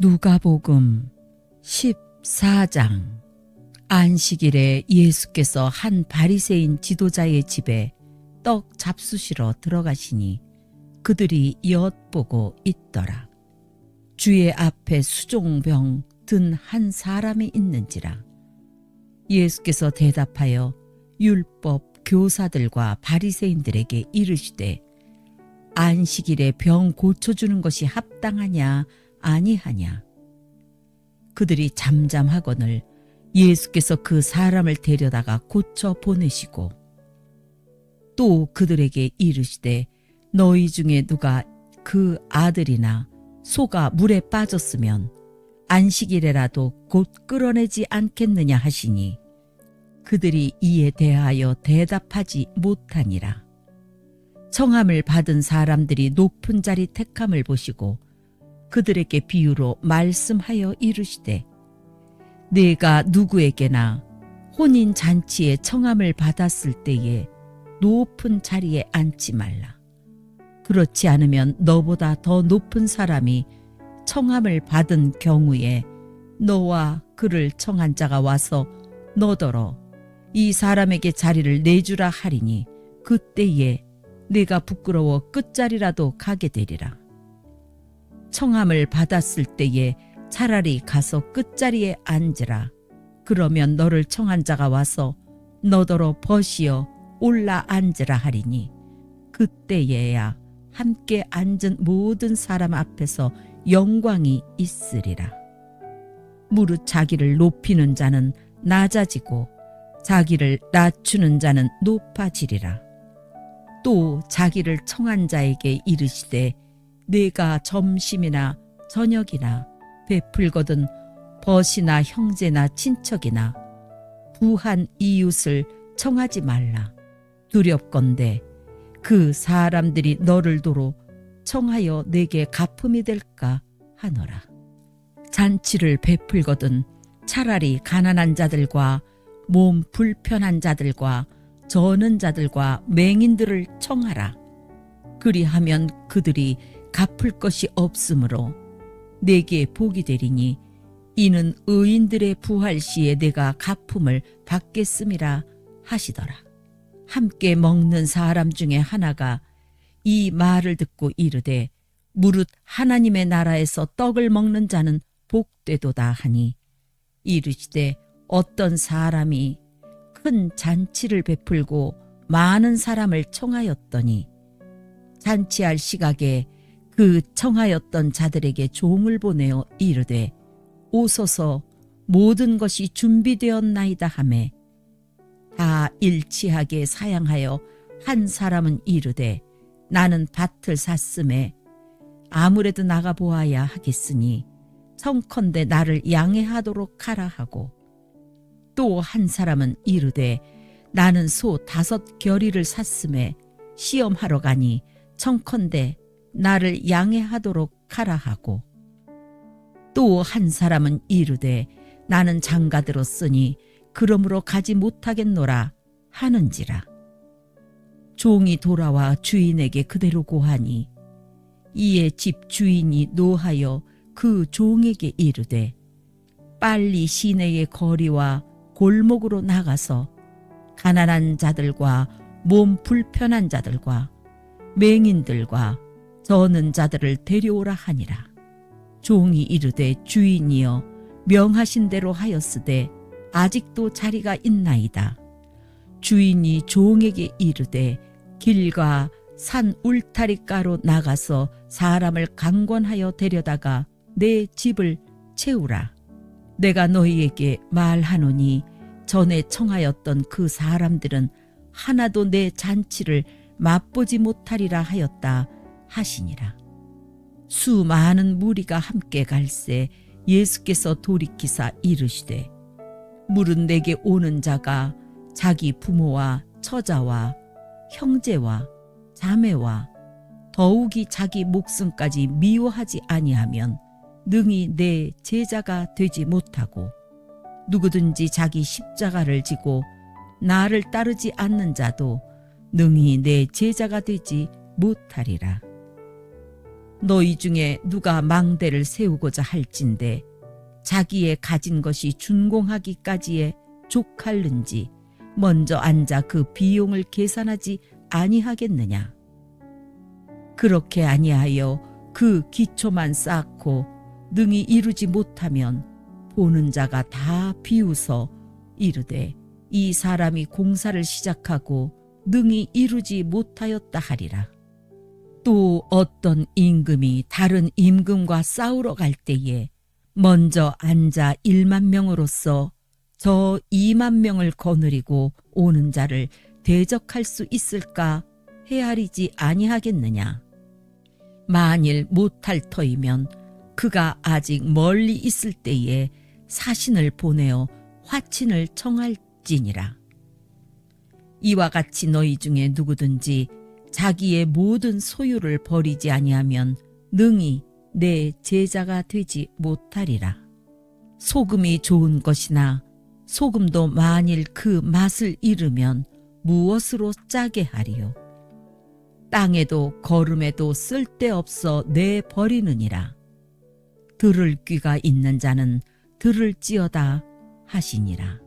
누가복음 14장 안식일에 예수께서 한 바리새인 지도자의 집에 떡 잡수시러 들어가시니 그들이 엿보고 있더라. 주의 앞에 수종병 든 한 사람이 있는지라. 예수께서 대답하여 율법 교사들과 바리새인들에게 이르시되 안식일에 병 고쳐주는 것이 합당하냐 아니하냐. 그들이 잠잠하거늘 예수께서 그 사람을 데려다가 고쳐 보내시고 또 그들에게 이르시되 너희 중에 누가 그 아들이나 소가 물에 빠졌으면 안식일에라도 곧 끌어내지 않겠느냐 하시니 그들이 이에 대하여 대답하지 못하니라. 청함을 받은 사람들이 높은 자리 택함을 보시고 그들에게 비유로 말씀하여 이르시되 내가 누구에게나 혼인 잔치에 청함을 받았을 때에 높은 자리에 앉지 말라. 그렇지 않으면 너보다 더 높은 사람이 청함을 받은 경우에 너와 그를 청한 자가 와서 너더러 이 사람에게 자리를 내주라 하리니 그때에 내가 부끄러워 끝자리라도 가게 되리라. 청함을 받았을 때에 차라리 가서 끝자리에 앉으라. 그러면 너를 청한 자가 와서 너더러 벗이어 올라 앉으라 하리니 그때에야 함께 앉은 모든 사람 앞에서 영광이 있으리라. 무릇 자기를 높이는 자는 낮아지고 자기를 낮추는 자는 높아지리라. 또 자기를 청한 자에게 이르시되 내가 점심이나 저녁이나 베풀거든 벗이나 형제나 친척이나 부한 이웃을 청하지 말라. 두렵건대 그 사람들이 너를 도로 청하여 내게 가품이 될까 하노라. 잔치를 베풀거든 차라리 가난한 자들과 몸 불편한 자들과 저는 자들과 맹인들을 청하라. 그리하면 그들이 갚을 것이 없으므로 내게 복이 되리니 이는 의인들의 부활 시에 내가 가품을 받겠음이라 하시더라. 함께 먹는 사람 중에 하나가 이 말을 듣고 이르되 무릇 하나님의 나라에서 떡을 먹는 자는 복되도다 하니 이르시되 어떤 사람이 큰 잔치를 베풀고 많은 사람을 청하였더니 잔치할 시각에 그 청하였던 자들에게 종을 보내어 이르되 오소서 모든 것이 준비되었나이다 하매 다 일치하게 사양하여 한 사람은 이르되 나는 밭을 샀음에 아무래도 나가 보아야 하겠으니 청컨대 나를 양해하도록 하라 하고 또 한 사람은 이르되 나는 소 다섯 결의를 샀음에 시험하러 가니 청컨대 나를 양해하도록 하라 하고 또 한 사람은 이르되 나는 장가 들었으니 그러므로 가지 못하겠노라 하는지라. 종이 돌아와 주인에게 그대로 고하니 이에 집 주인이 노하여 그 종에게 이르되 빨리 시내의 거리와 골목으로 나가서 가난한 자들과 몸 불편한 자들과 맹인들과 저는 자들을 데려오라 하니라. 종이 이르되 주인이여 명하신 대로 하였으되 아직도 자리가 있나이다. 주인이 종에게 이르되 길과 산 울타리가로 나가서 사람을 강권하여 데려다가 내 집을 채우라. 내가 너희에게 말하노니 전에 청하였던 그 사람들은 하나도 내 잔치를 맛보지 못하리라 하였다 하시니라. 수많은 무리가 함께 갈새 예수께서 돌이키사 이르시되 물은 내게 오는 자가 자기 부모와 처자와 형제와 자매와 더욱이 자기 목숨까지 미워하지 아니하면 능히 내 제자가 되지 못하고 누구든지 자기 십자가를 지고 나를 따르지 않는 자도 능히 내 제자가 되지 못하리라. 너희 중에 누가 망대를 세우고자 할진대 자기의 가진 것이 준공하기까지에 족할는지 먼저 앉아 그 비용을 계산하지 아니하겠느냐 그렇게 아니하여 그 기초만 쌓고 능히 이루지 못하면 보는 자가 다 비웃어 이르되 이 사람이 공사를 시작하고 능히 이루지 못하였다 하리라. 또 어떤 임금이 다른 임금과 싸우러 갈 때에 먼저 앉아 1만 명으로서 저 2만 명을 거느리고 오는 자를 대적할 수 있을까 헤아리지 아니하겠느냐. 만일 못할 터이면 그가 아직 멀리 있을 때에 사신을 보내어 화친을 청할지니라. 이와 같이 너희 중에 누구든지 자기의 모든 소유를 버리지 아니하면 능히 내 제자가 되지 못하리라. 소금이 좋은 것이나 소금도 만일 그 맛을 잃으면 무엇으로 짜게 하리요? 땅에도 걸음에도 쓸데없어 내 버리느니라. 들을 귀가 있는 자는 들을지어다 하시니라.